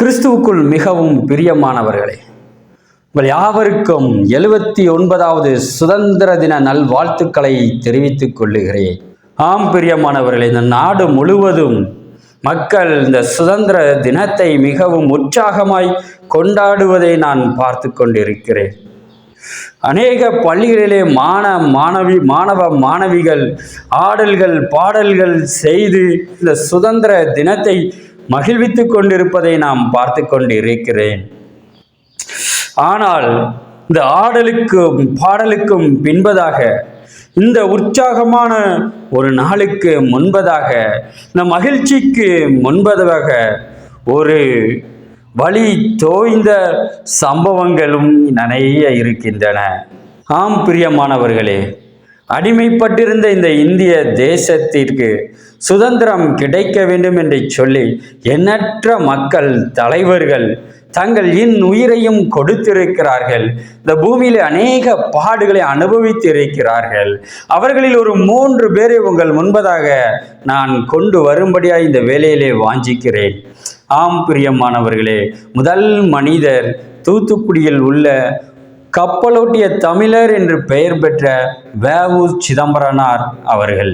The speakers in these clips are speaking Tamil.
கிறிஸ்துவுக்குள் மிகவும் பிரியமானவர்களே உங்கள் யாவருக்கும் எழுபத்தி ஒன்பதாவது சுதந்திர தின நல்வாழ்த்துக்களை தெரிவித்துக் கொள்ளுகிறேன். ஆம் பிரியமானவர்களே இந்த நாடு முழுவதும் மக்கள் இந்த சுதந்திர தினத்தை மிகவும் உற்சாகமாய் கொண்டாடுவதை நான் பார்த்து கொண்டிருக்கிறேன். அநேக பள்ளிகளிலே மாண மாணவி மாணவ மாணவிகள் ஆடல்கள் பாடல்கள் செய்து இந்த சுதந்திர தினத்தை மகிழ்வித்துக் கொண்டிருப்பதை நாம் பார்த்து கொண்டிருக்கிறேன். ஆனால் இந்த ஆடலுக்கும் பாடலுக்கும் பின்பதாக இந்த உற்சாகமான ஒரு நாளுக்கு முன்பதாக இந்த மகிழ்ச்சிக்கு முன்பதாக ஒரு வழி தோய்ந்த சம்பவங்களும் நிறைய இருக்கின்றன. ஆம் பிரியமானவர்களே அடிமைப்பட்டிருந்த இந்த இந்திய தேசத்திற்கு சுதந்திரம் கிடைக்க வேண்டும் என்று சொல்லி எண்ணற்ற மக்கள் தலைவர்கள் தங்கள் இன் உயிரையும் கொடுத்திருக்கிறார்கள். இந்த பூமியில் அநேக பாடுகளை அனுபவித்து இருக்கிறார்கள் அவர்களில் ஒரு மூன்று பேரை உங்கள் முன்பதாக நான் கொண்டு வரும்படியாக இந்த வேலையிலே வாஞ்சிக்கிறேன். ஆம் பிரியமானவர்களே முதல் மனிதர் தூத்துக்குடியில் உள்ள கப்பலோட்டிய தமிழர் என்று பெயர் பெற்ற வேவு சிதம்பரனார் அவர்கள்.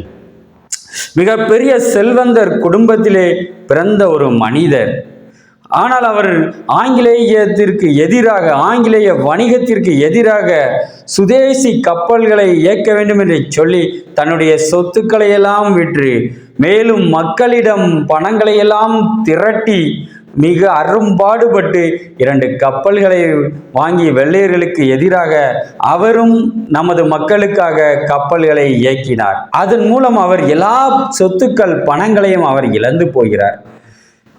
மிகப்பெரிய செல்வந்தர் குடும்பத்திலே பிறந்த ஒரு மனிதர். ஆனால் அவர் ஆங்கிலேயத்திற்கு எதிராக ஆங்கிலேய வணிகத்திற்கு எதிராக சுதேசி கப்பல்களை இயக்க வேண்டும் என்று சொல்லி தன்னுடைய சொத்துக்களை எல்லாம் விற்று மேலும் மக்களிடம் பணங்களை எல்லாம் திரட்டி மிக அரும்பாடுபட்டு இரண்டு கப்பல்களை வாங்கி வெள்ளையர்களுக்கு எதிராக அவரும் நமது மக்களுக்காக கப்பல்களை இயக்கினார். அதன் மூலம் அவர் எல்லா சொத்துக்கள் பணங்களையும் அவர் இழந்து போகிறார்.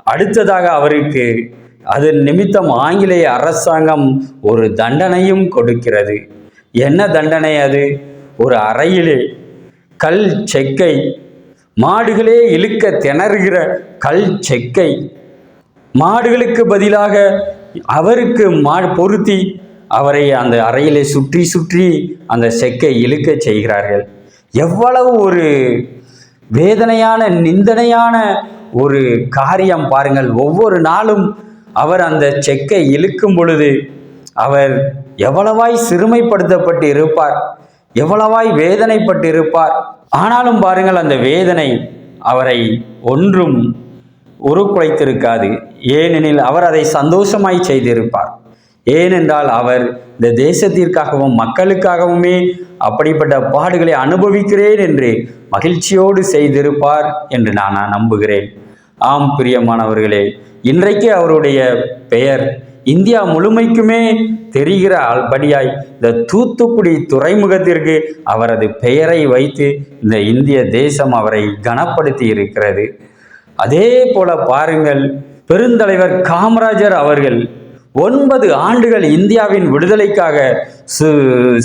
அடுத்ததாக அவருக்கு அதன் நிமித்தம் ஆங்கிலேய அரசாங்கம் ஒரு தண்டனையும் கொடுக்கிறது. என்ன தண்டனை அது? ஒரு அறையிலே கல் செக்கை மாடுகளே இழுக்க திணறுகிற கல் செக்கை. மாடுகளுக்கு பதிலாக அவருக்கு மா பொருத்தி அவரை அந்த அறையிலே சுற்றி சுற்றி அந்த செக்கை இழுக்க செய்கிறார்கள். எவ்வளவு ஒரு வேதனையான நிந்தனையான ஒரு காரியம் பாருங்கள். ஒவ்வொரு நாளும் அவர் அந்த செக்கை இழுக்கும் பொழுது அவர் எவ்வளவாய் சிறுமைப்படுத்தப்பட்டு இருப்பார் எவ்வளவாய் வேதனைப்பட்டு இருப்பார். ஆனாலும் பாருங்கள் அந்த வேதனை அவரை ஒன்றும் உருக்குலைத்திருக்காது. ஏனெனில் அவர் அதை சந்தோஷமாய் செய்திருப்பார். ஏனென்றால் அவர் இந்த தேசத்திற்காகவும் மக்களுக்காகவுமே அப்படிப்பட்ட பாடுகளை அனுபவிக்கிறேன் என்று மகிழ்ச்சியோடு செய்திருப்பார் என்று நான் நம்புகிறேன். ஆம் பிரியமானவர்களே இன்றைக்கு அவருடைய பெயர் இந்தியா முழுமைக்குமே தெரிகிற ஆள்படியாய் இந்த தூத்துக்குடி துறைமுகத்திற்கு அவரது பெயரை வைத்து இந்த இந்திய தேசம் அவரை கனப்படுத்தி இருக்கிறது. அதே போல பாருங்கள் பெருந்தலைவர் காமராஜர் அவர்கள் ஒன்பது ஆண்டுகள் இந்தியாவின் விடுதலைக்காக சு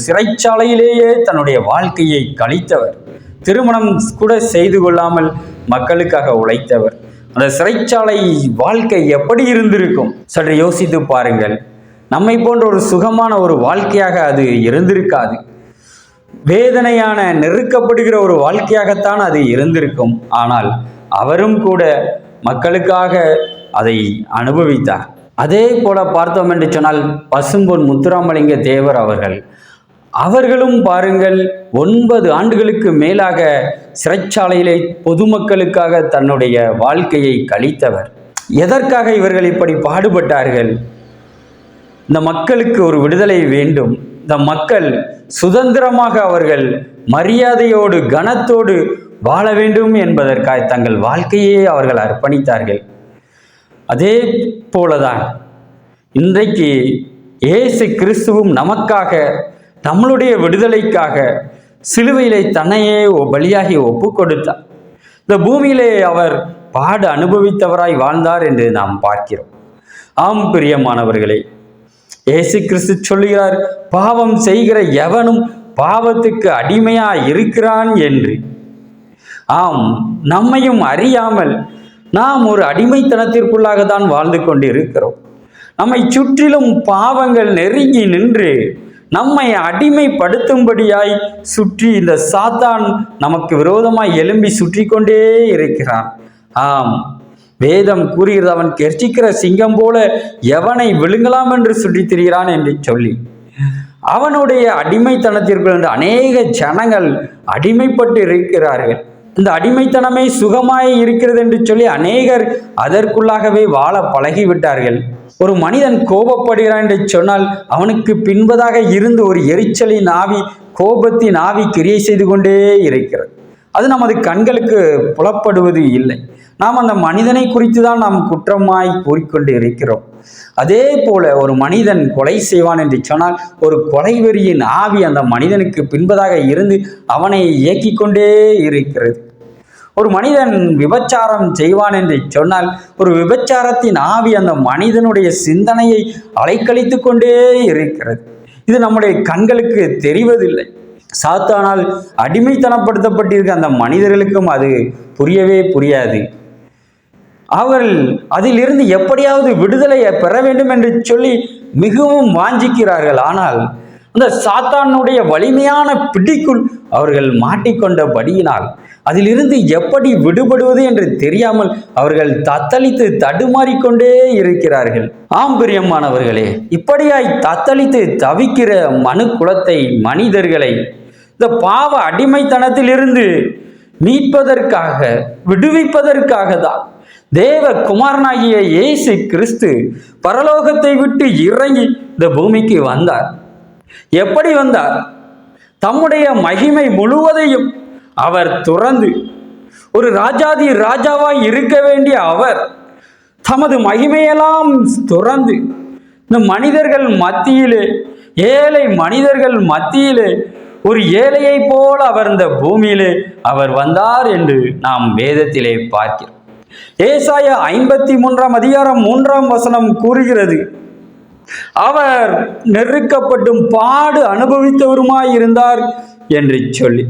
சிறைச்சாலையிலேயே தன்னுடைய வாழ்க்கையை கழித்தவர். திருமணம் கூட செய்து கொள்ளாமல் மக்களுக்காக உழைத்தவர். அந்த சிறைச்சாலை வாழ்க்கை எப்படி இருந்திருக்கும்? சற்று யோசித்து பாருங்கள். நம்மை போன்ற ஒரு சுகமான ஒரு வாழ்க்கையாக அது இருந்திருக்காது. வேதனையான நெருக்கப்படுகிற ஒரு வாழ்க்கையாகத்தான் அது இருந்திருக்கும். ஆனால் அவரும் கூட மக்களுக்காக அதை அனுபவித்தார். அதே போல பார்த்தோம் என்று சொன்னால் பசும்பொன் முத்துராமலிங்க தேவர் அவர்கள். அவர்களும் பாருங்கள் ஒன்பது ஆண்டுகளுக்கு மேலாக சிறைச்சாலையிலே பொதுமக்களுக்காக தன்னுடைய வாழ்க்கையை கழித்தவர். எதற்காக இவர்கள் இப்படி பாடுபட்டார்கள்? இந்த மக்களுக்கு ஒரு விடுதலை வேண்டும். இந்த மக்கள் சுதந்திரமாக அவர்கள் மரியாதையோடு கனத்தோடு வாழ வேண்டும் என்பதற்காக தங்கள் வாழ்க்கையே அவர்கள் அர்ப்பணித்தார்கள். அதே போலதான் இன்றைக்கு இயேசு கிறிஸ்துவும் நமக்காக நம்மளுடைய விடுதலைக்காக சிலுவையிலே தன்னையே பலியாகி ஒப்பு கொடுத்தார் இந்த பூமியிலே அவர் பாடு அனுபவித்தவராய் வாழ்ந்தார் என்று நாம் பார்க்கிறோம். ஆம் பிரியமானவர்களே இயேசு கிறிஸ்து சொல்லுகிறார் பாவம் செய்கிற எவனும் பாவத்துக்கு அடிமையா இருக்கிறான் என்று. ஆம் நம்மையும் அறியாமல் நாம் ஒரு அடிமைத்தனத்திற்குள்ளாக தான் வாழ்ந்து கொண்டிருக்கிறோம். நம்மை சுற்றிலும் பாவங்கள் நெருங்கி நின்று நம்மை அடிமைப்படுத்தும்படியாய் சுற்றி இந்த சாத்தான் நமக்கு விரோதமாய் எழும்பி சுற்றி கொண்டே இருக்கிறான். ஆம் வேதம் கூறுகிறது அவன் கெர்ச்சிக்கிற சிங்கம் போல எவனை விழுங்கலாம் என்று சுற்றித் திரிகிறான் என்று சொல்லி அவனுடைய அடிமைத்தனத்திற்குள் அநேக ஜனங்கள் அடிமைப்பட்டு இருக்கிறார்கள். இந்த அடிமைத்தனமே சுகமாய் இருக்கிறது என்று சொல்லி அநேகர் அதற்குள்ளாகவே வாழ பழகிவிட்டார்கள். ஒரு மனிதன் கோபப்படுகிறான் என்று சொன்னால் அவனுக்கு பின்பதாக இருந்து ஒரு எரிச்சலின் ஆவி கோபத்தின் ஆவி கிரியை செய்து கொண்டே இருக்கிறது. அது நமது கண்களுக்கு புலப்படுவது இல்லை. நாம் அந்த மனிதனை குறித்து தான் நாம் குற்றமாய் கூறிக்கொண்டு இருக்கிறோம். அதே போல ஒரு மனிதன் கொலை செய்வான் என்று சொன்னால் ஒரு கொலைவெறியின் ஆவி அந்த மனிதனுக்கு பின்பதாக இருந்து அவனை இயக்கிக் கொண்டே இருக்கிறது. ஒரு மனிதன் விபச்சாரம் செய்வான் என்று சொன்னால் ஒரு விபச்சாரத்தின் ஆவி அந்த மனிதனுடைய சிந்தனையை அலைக்கழித்து கொண்டே இருக்கிறது. இது நம்முடைய கண்களுக்கு தெரிவதில்லை. சாத்தானால் அடிமைத்தனப்படுத்தப்பட்டிருக்க அந்த மனிதர்களுக்கும் அது புரியவே புரியாது. அவர்கள் அதிலிருந்து எப்படியாவது விடுதலையை பெற வேண்டும் என்று சொல்லி மிகவும் வாஞ்சிக்கிறார்கள். ஆனால் அந்த சாத்தானுடைய வலிமையான பிடிக்குள் அவர்கள் மாட்டிக்கொண்டபடியினால் அதிலிருந்து எப்படி விடுபடுவது என்று தெரியாமல் அவர்கள் தத்தளித்து தடுமாறிக்கொண்டே இருக்கிறார்கள். ஆம் பிரியமானவர்களே இப்படியாய் தத்தளித்து தவிக்கிற மனு குலத்தை மனிதர்களை இந்த பாவ அடிமைத்தனத்திலிருந்து மீட்பதற்காக விடுவிப்பதற்காக தான் தேவ குமாரனாகிய இயேசு கிறிஸ்து பரலோகத்தை விட்டு இறங்கி இந்த பூமிக்கு வந்தார். எப்படி வந்தார்? தம்முடைய மகிமை முழுவதையும் அவர் துறந்து ஒரு ராஜாதி ராஜாவாய் இருக்க வேண்டிய அவர் தமது மகிமையெல்லாம் துறந்து இந்த மனிதர்கள் மத்தியிலே ஏழை மனிதர்கள் மத்தியிலே ஒரு ஏழையைப் போல அவர் இந்த பூமியிலே அவர் வந்தார் என்று நாம் வேதத்திலே பார்க்கிறோம். ஏசாய ஐம்பத்தி மூன்றாம் அதிகாரம் மூன்றாம் வசனம் கூறுகிறது அவர் நெருக்கப்பட்டும் பாடு அனுபவித்தவருமாய் இருந்தார் என்று சொல்லி.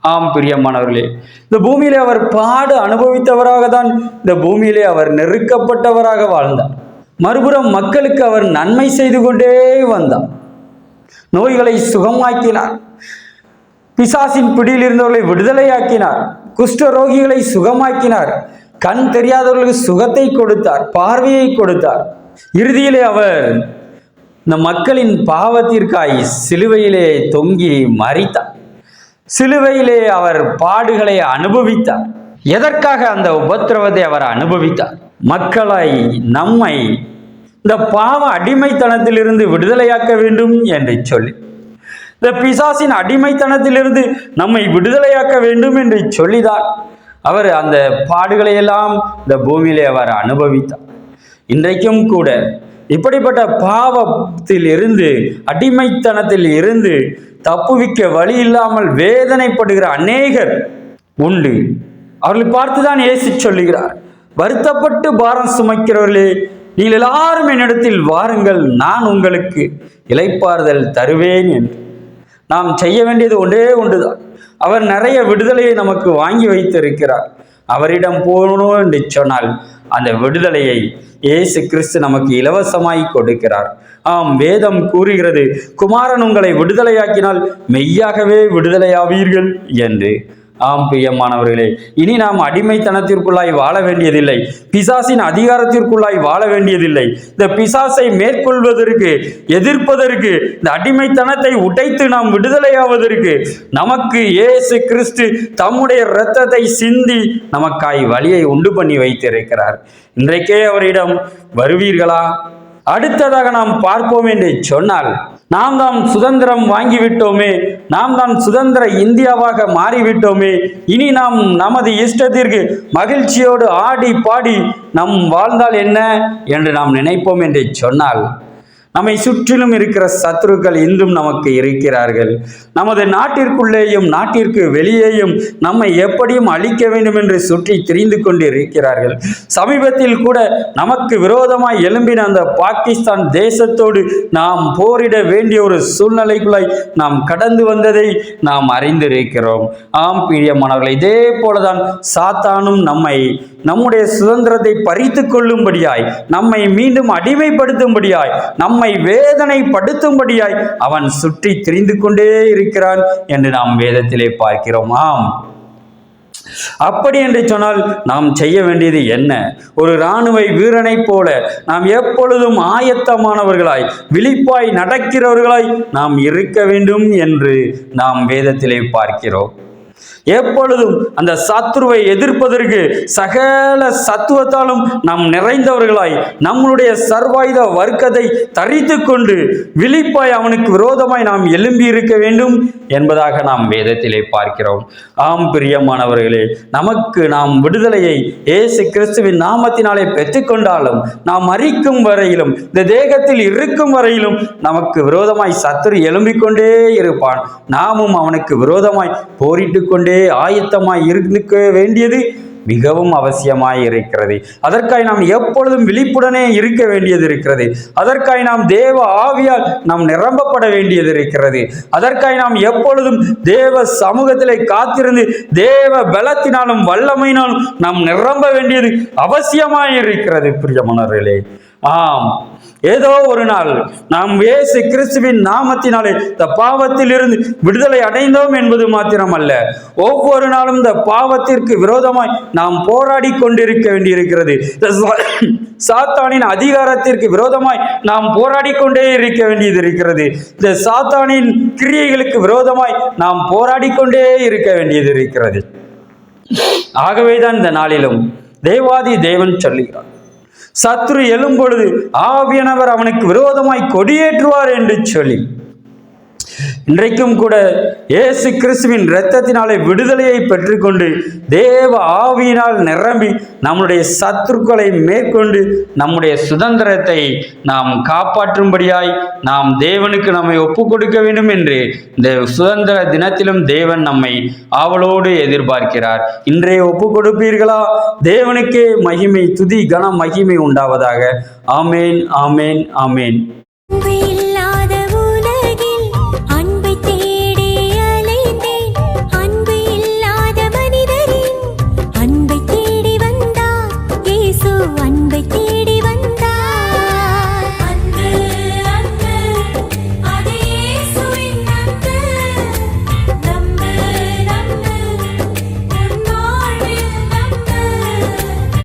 ஆம் பிரியமானவர்களே இந்த பூமியிலே அவர் பாடு அனுபவித்தவராக தான் இந்த பூமியிலே அவர் நெருக்கப்பட்டவராக வாழ்ந்தார். மறுபுறம் மக்களுக்கு அவர் நன்மை செய்து கொண்டே வந்தார். நோய்களை சுகமாக்கினார். பிசாசின் பிடியில் இருந்தவர்களை விடுதலையாக்கினார். குஷ்ட ரோகிகளை சுகமாக்கினார். கண் தெரியாதவர்களுக்கு சுகத்தை கொடுத்தார் பார்வையை கொடுத்தார். இறுதியிலே அவர் இந்த மக்களின் பாவத்திற்காய் சிலுவையிலே தொங்கி மறித்தார். சிலுவையிலே அவர் பாடுகளை அனுபவித்தார். எதற்காக அந்த உபத்திரவத்தை அவர் அனுபவித்தார்? மக்களை நம்மை இந்த பாவ அடிமைத்தனத்திலிருந்து விடுதலையாக்க வேண்டும் என்று சொல்லி. இந்த பிசாசின் அடிமைத்தனத்திலிருந்து நம்மை விடுதலையாக்க வேண்டும் என்று சொல்லிதான் அவர் அந்த பாடுகளை எல்லாம் இந்த பூமியிலே அவர் அனுபவித்தார். இன்றைக்கும் கூட இப்படிப்பட்ட பாவத்தில் இருந்து அடிமைத்தனத்தில் இருந்து தப்புவிக்க வழி இல்லாமல் வேதனைப்படுகிற அநேகர் உண்டு. அவர்களை பார்த்துதான் ஏசி சொல்லுகிறார் வருத்தப்பட்டு பாரம் சுமைக்கிறவர்களே நீங்கள் எல்லாரும் என்னிடத்தில் வாருங்கள் நான் உங்களுக்கு இலைப்பாறுதல் தருவேன் என்று. நாம் செய்ய வேண்டியது ஒன்றே ஒன்றுதான். அவர் நிறைய விடுதலையை நமக்கு வாங்கி வைத்திருக்கிறார். அவரிடம் போகணும் என்று சொன்னால் அந்த விடுதலையை இயேசு கிறிஸ்து நமக்கு இலவசமாய் கொடுக்கிறார். ஆம் வேதம் கூறுகிறது குமாரன் உங்களை விடுதலையாக்கினால் மெய்யாகவே விடுதலையாவீர்கள் என்று. ஆம் பிரியமானவர்களே. இனி நாம் அடிமைத்தனத்திற்குள்ளாய் வாழ வேண்டியதில்லை. பிசாசின் அதிகாரத்திற்குள்ளாய் வாழ வேண்டியதில்லை. இந்த பிசாசை மேற்கொள்வதற்கு எதிர்ப்பதற்கு இந்த அடிமைத்தனத்தை உடைத்து நாம் விடுதலையாவதற்கு நமக்கு இயேசு கிறிஸ்து தம்முடைய இரத்தத்தை சிந்தி நமக்காய் வழியை உண்டு பண்ணி வைத்திருக்கிறார். இன்றைக்கே அவரிடம் வருவீர்களா? அடுத்ததாக நாம் பார்ப்போம் என்று சொன்னால் நாம் தான் சுதந்திரம் வாங்கிவிட்டோமே நாம் தான் சுதந்திர இந்தியாவாக மாறிவிட்டோமே இனி நாம் நமது இஷ்டத்திற்கு மகிழ்ச்சியோடு ஆடி பாடி நம் வாழ்ந்தால் என்ன என்று நாம் நினைப்போம் என்று சொன்னால் நம்மை சுற்றிலும் இருக்கிற சத்துருக்கள் இன்றும் நமக்கு இருக்கிறார்கள். நமது நாட்டிற்குள்ளேயும் நாட்டிற்கு வெளியேயும் நம்மை எப்படியும் அழிக்க வேண்டும் என்று சுற்றி திரிந்து கொண்டு இருக்கிறார்கள் சமீபத்தில் கூட நமக்கு விரோதமாய் எழும்பின அந்த பாகிஸ்தான் தேசத்தோடு நாம் போரிட வேண்டிய ஒரு சூழ்நிலைக்குள்ளாய் நாம் கடந்து வந்ததை நாம் அறிந்திருக்கிறோம். ஆம் பிரியமானவர்கள் இதே போலதான் சாத்தானும் நம்மை நம்முடைய சுதந்திரத்தை பறித்து கொள்ளும்படியாய் நம்மை மீண்டும் அடிமைப்படுத்தும்படியாய் நம்மை வேதனைப்படுத்தும்படியாய் அவன் சுற்றி திரிந்து கொண்டே இருக்கிறான் என்று நாம் வேதத்திலே பார்க்கிறோம். ஆம். அப்படி என்று சொன்னால் நாம் செய்ய வேண்டியது என்ன? ஒரு இராணுவ வீரனைப் போல நாம் எப்பொழுதும் ஆயத்தமானவர்களாய் விழிப்பாய் நடக்கிறவர்களாய் நாம் இருக்க வேண்டும் என்று நாம் வேதத்திலே பார்க்கிறோம். எப்பொழுதும் அந்த சத்ருவை எதிர்ப்பதற்கு சகல சத்துவத்தாலும் நாம் நிறைந்தவர்களாய் நம்மளுடைய சர்வாயுத வர்க்கத்தை தரித்து கொண்டு விழிப்பாய் அவனுக்கு விரோதமாய் நாம் எழும்பி இருக்க வேண்டும் என்பதாக நாம் வேதத்திலே பார்க்கிறோம். ஆம் பிரியமானவர்களே நமக்கு நாம் விடுதலையை இயேசு கிறிஸ்துவின் நாமத்தினாலே பெற்றுக்கொண்டாலும் நாம் மறிக்கும் வரையிலும் இந்த தேகத்தில் இருக்கும் வரையிலும் நமக்கு விரோதமாய் சத்துரு எழும்பிக் கொண்டே இருப்பான். நாமும் அவனுக்கு விரோதமாய் போரிட்டு கொண்டே ஆயத்தமாய் இருக்க வேண்டியது மிகவும் அவசியமாய் இருக்கிறது. அதற்காய் நாம் எப்பொழுதும் விழிப்புடனே இருக்க வேண்டியது இருக்கிறது. அதற்காய் நாம் தேவ ஆவியால் நாம் நிரம்பப்பட வேண்டியது இருக்கிறது. அதற்காய் நாம் எப்பொழுதும் தேவ சமூகத்திலே காத்திருந்து தேவ பலத்தினாலும் வல்லமையினாலும் நாம் நிரம்ப வேண்டியது அவசியமாய் இருக்கிறது பிரியமணர்களே ஆம். ஏதோ ஒரு நாள் நாம் இயேசு கிறிஸ்துவின் நாமத்தினாலே இந்த பாவத்தில் இருந்து விடுதலை அடைந்தோம் என்பது மாத்திரமல்ல. ஒவ்வொரு நாளும் இந்த பாவத்திற்கு விரோதமாய் நாம் போராடி கொண்டிருக்க வேண்டியிருக்கிறது. சா- சாத்தானின் அதிகாரத்திற்கு விரோதமாய் நாம் போராடி கொண்டே இருக்க வேண்டியது இருக்கிறது இந்த சாத்தானின் கிரியைகளுக்கு விரோதமாய் நாம் போராடி கொண்டே இருக்க வேண்டியது இருக்கிறது ஆகவேதான் இந்த நாளிலும் தேவாதி தேவன் சொல்லுகிறார். சத்ரு எழும்பொழுது ஆவியானவர் அவனுக்கு விரோதமாய் கொடியேற்றுவார் என்று சொல்லி இன்றைக்கும் கூட இயேசு கிறிஸ்துவின் இரத்தத்தினாலே விடுதலையை பெற்றுக்கொண்டு தேவ ஆவியினால் நிரம்பி நம்முடைய சத்துருக்களை மேற்கொண்டு நம்முடைய சுதந்திரத்தை நாம் காப்பாற்றும்படியாய் நாம் தேவனுக்கு நம்மை ஒப்பு கொடுக்க வேண்டும் என்று இந்த சுதந்திர தினத்திலும் தேவன் நம்மை ஆவலோடு எதிர்பார்க்கிறார். இன்றைய ஒப்பு கொடுப்பீர்களா தேவனுக்கே மகிமை துதி கன மகிமை உண்டாவதாக. ஆமேன் ஆமேன் ஆமேன்.